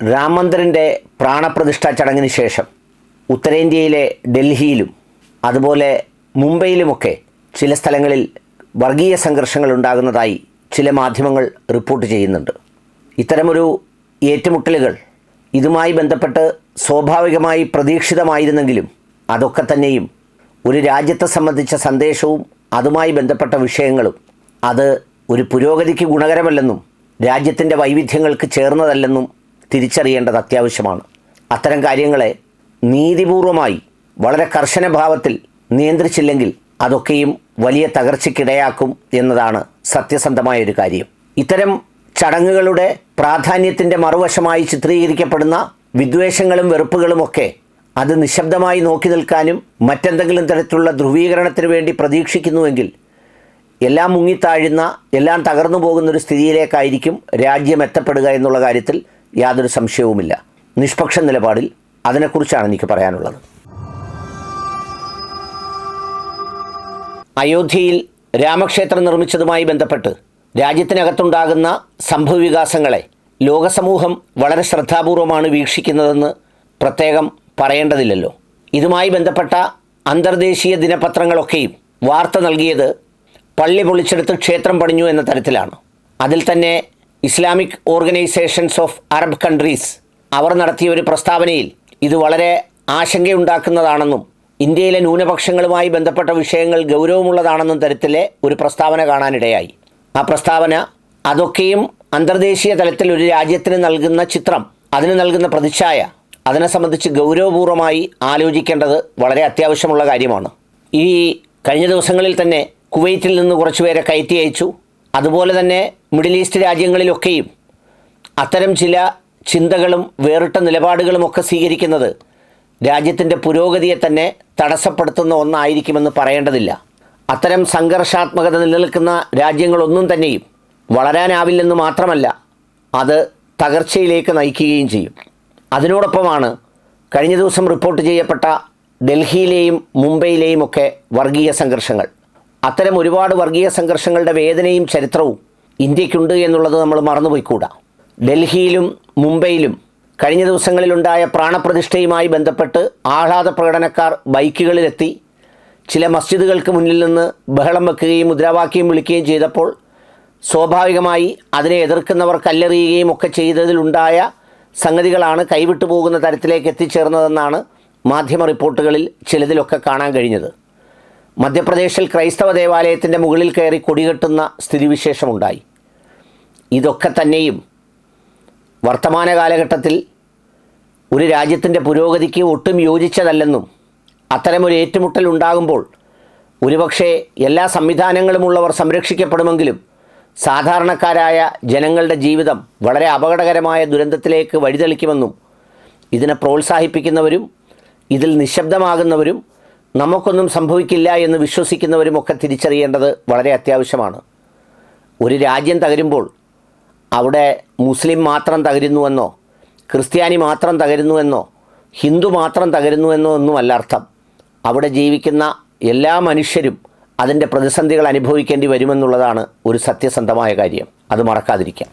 രാം പ്രാണപ്രതിഷ്ഠ പ്രാണപ്രതിഷ്ഠാ ചടങ്ങിന് ശേഷം ഉത്തരേന്ത്യയിലെ ഡൽഹിയിലും അതുപോലെ മുംബൈയിലുമൊക്കെ ചില സ്ഥലങ്ങളിൽ വർഗീയ സംഘർഷങ്ങൾ ഉണ്ടാകുന്നതായി ചില മാധ്യമങ്ങൾ റിപ്പോർട്ട് ചെയ്യുന്നുണ്ട്. ഇത്തരമൊരു ഏറ്റുമുട്ടലുകൾ ഇതുമായി ബന്ധപ്പെട്ട് സ്വാഭാവികമായി പ്രതീക്ഷിതമായിരുന്നെങ്കിലും അതൊക്കെ തന്നെയും ഒരു രാജ്യത്തെ സംബന്ധിച്ച സന്ദേശവും അതുമായി ബന്ധപ്പെട്ട വിഷയങ്ങളും അത് ഒരു പുരോഗതിക്ക് ഗുണകരമല്ലെന്നും രാജ്യത്തിന്റെ വൈവിധ്യങ്ങൾക്ക് ചേർന്നതല്ലെന്നും തിരിച്ചറിയേണ്ടത് അത്യാവശ്യമാണ്. അത്തരം കാര്യങ്ങളെ നീതിപൂർവമായി വളരെ കർശന ഭാവത്തിൽ നിയന്ത്രിച്ചില്ലെങ്കിൽ അതൊക്കെയും വലിയ തകർച്ചയ്ക്കിടയാക്കും എന്നതാണ് സത്യസന്ധമായ ഒരു കാര്യം. ഇത്തരം ചടങ്ങുകളുടെ പ്രാധാന്യത്തിന്റെ മറുവശമായി ചിത്രീകരിക്കപ്പെടുന്ന വിദ്വേഷങ്ങളും വെറുപ്പുകളുമൊക്കെ അത് നിശബ്ദമായി നോക്കി നിൽക്കാനും മറ്റെന്തെങ്കിലും തരത്തിലുള്ള ധ്രുവീകരണത്തിന് വേണ്ടി പ്രതീക്ഷിക്കുന്നുവെങ്കിൽ എല്ലാം മുങ്ങിത്താഴുന്ന എല്ലാം തകർന്നു പോകുന്ന ഒരു സ്ഥിതിയിലേക്കായിരിക്കും രാജ്യം എത്തപ്പെടുക എന്നുള്ള കാര്യത്തിൽ യാതൊരു സംശയവുമില്ല. നിഷ്പക്ഷ നിലപാടിൽ അതിനെക്കുറിച്ചാണ് എനിക്ക് പറയാനുള്ളത്. അയോധ്യയിൽ രാമക്ഷേത്രം നിർമ്മിച്ചതുമായി ബന്ധപ്പെട്ട് രാജ്യത്തിനകത്തുണ്ടാകുന്ന സംഭവവികാസങ്ങളെ ലോകസമൂഹം വളരെ ശ്രദ്ധാപൂർവമാണ് വീക്ഷിക്കുന്നതെന്ന് പ്രത്യേകം പറയേണ്ടതില്ലല്ലോ. ഇതുമായി ബന്ധപ്പെട്ട അന്തർദേശീയ ദിനപത്രങ്ങളൊക്കെയും വാർത്ത നൽകിയത് പള്ളി പൊളിച്ചെടുത്ത് ക്ഷേത്രം പണിഞ്ഞു എന്ന തരത്തിലാണ്. അതിൽ തന്നെ Islamic organisations of Arab countries അവർ നടത്തിയ ഒരു പ്രസ്താവനയിൽ ഇത് വളരെ ആശങ്കയുണ്ടാക്കുന്നതാണെന്നും ഇന്ത്യയിലെ ന്യൂനപക്ഷങ്ങളുമായി ബന്ധപ്പെട്ട വിഷയങ്ങൾ ഗൗരവമുള്ളതാണെന്നും തരത്തിലെ ഒരു പ്രസ്താവന കാണാനിടയായി. ആ പ്രസ്താവന അതൊക്കെയും അന്തർദേശീയ തലത്തിൽ ഒരു രാജ്യത്തിന് നൽകുന്ന ചിത്രം അതിന് നൽകുന്ന പ്രതിച്ഛായ അതിനെ സംബന്ധിച്ച് ഗൗരവപൂർവമായി ആലോചിക്കേണ്ടത് വളരെ അത്യാവശ്യമുള്ള കാര്യമാണ്. ഈ കഴിഞ്ഞ ദിവസങ്ങളിൽ തന്നെ കുവൈറ്റിൽ നിന്ന് കുറച്ചുപേരെ കയറ്റി അയച്ചു. അതുപോലെ തന്നെ മിഡിൽ ഈസ്റ്റ് രാജ്യങ്ങളിലൊക്കെയും അത്തരം ചില ചിന്തകളും വേറിട്ട നിലപാടുകളുമൊക്കെ സ്വീകരിക്കുന്നത് രാജ്യത്തിന്റെ പുരോഗതിയെ തന്നെ തടസ്സപ്പെടുത്തുന്ന ഒന്നായിരിക്കുമെന്ന് പറയേണ്ടതില്ല. അത്തരം സംഘർഷാത്മകത നിലനിൽക്കുന്ന രാജ്യങ്ങളൊന്നും തന്നെയും വളരാനാവില്ലെന്ന് മാത്രമല്ല അത് തകർച്ചയിലേക്ക് നയിക്കുകയും ചെയ്യും. അതിനോടൊപ്പമാണ് കഴിഞ്ഞ ദിവസം റിപ്പോർട്ട് ചെയ്യപ്പെട്ട ഡൽഹിയിലെയും മുംബൈയിലെയും ഒക്കെ വർഗീയ സംഘർഷങ്ങൾ. അത്തരം ഒരുപാട് വർഗീയ സംഘർഷങ്ങളുടെ വേദനയും ചരിത്രവും ഇന്ത്യക്കുണ്ട് എന്നുള്ളത് നമ്മൾ മറന്നുപോയിക്കൂടാ. ഡൽഹിയിലും മുംബൈയിലും കഴിഞ്ഞ ദിവസങ്ങളിലുണ്ടായ പ്രാണപ്രതിഷ്ഠയുമായി ബന്ധപ്പെട്ട് ആഹ്ലാദ പ്രകടനക്കാർ ബൈക്കുകളിലെത്തി. ചില മസ്ജിദുകൾക്ക് മുന്നിൽ നിന്ന് ബഹളം വെക്കുകയും മുദ്രാവാക്യം വിളിക്കുകയും ചെയ്തപ്പോൾ സ്വാഭാവികമായി അതിനെ എതിർക്കുന്നവർ കല്ലെറിയുകയും ഒക്കെ ചെയ്തതിലുണ്ടായ സംഗതികളാണ് കൈവിട്ടു പോകുന്ന തരത്തിലേക്ക് എത്തിച്ചേർന്നതെന്നാണ് മാധ്യമ റിപ്പോർട്ടുകളിൽ ചിലതിലൊക്കെ കാണാൻ കഴിഞ്ഞത്. മധ്യപ്രദേശിൽ ക്രൈസ്തവ ദേവാലയത്തിന്റെ മുകളിൽ കയറി കൊടികെട്ടുന്ന സ്ഥിതിവിശേഷമുണ്ടായി. ഇതൊക്കെ തന്നെയും വർത്തമാന കാലഘട്ടത്തിൽ ഒരു രാജ്യത്തിന്റെ പുരോഗതിക്ക് ഒട്ടും യോജിച്ചതല്ലെന്നും അത്തരമൊരു ഏറ്റുമുട്ടൽ ഉണ്ടാകുമ്പോൾ ഒരുപക്ഷെ എല്ലാ സംവിധാനങ്ങളുമുള്ളവർ സംരക്ഷിക്കപ്പെടുമെങ്കിലും സാധാരണക്കാരായ ജനങ്ങളുടെ ജീവിതം വളരെ അപകടകരമായ ദുരന്തത്തിലേക്ക് വഴിതെളിക്കുമെന്നും ഇതിനെ പ്രോത്സാഹിപ്പിക്കുന്നവരും ഇതിൽ നിശബ്ദമാകുന്നവരും നമുക്കൊന്നും സംഭവിക്കില്ല എന്ന് വിശ്വസിക്കുന്നവരുമൊക്കെ തിരിച്ചറിയേണ്ടത് വളരെ അത്യാവശ്യമാണ്. ഒരു രാജ്യം തകരുമ്പോൾ അവിടെ മുസ്ലിം മാത്രം തകരുന്നുവെന്നോ ക്രിസ്ത്യാനി മാത്രം തകരുന്നുവെന്നോ ഹിന്ദു മാത്രം തകരുന്നുവെന്നോ ഒന്നുമല്ല അർത്ഥം. അവിടെ ജീവിക്കുന്ന എല്ലാ മനുഷ്യരും അതിന്റെ പ്രതിസന്ധികൾ അനുഭവിക്കേണ്ടി വരുമെന്നുള്ളതാണ് ഒരു സത്യസന്ധമായ കാര്യം. അത് മറക്കാതിരിക്കാം.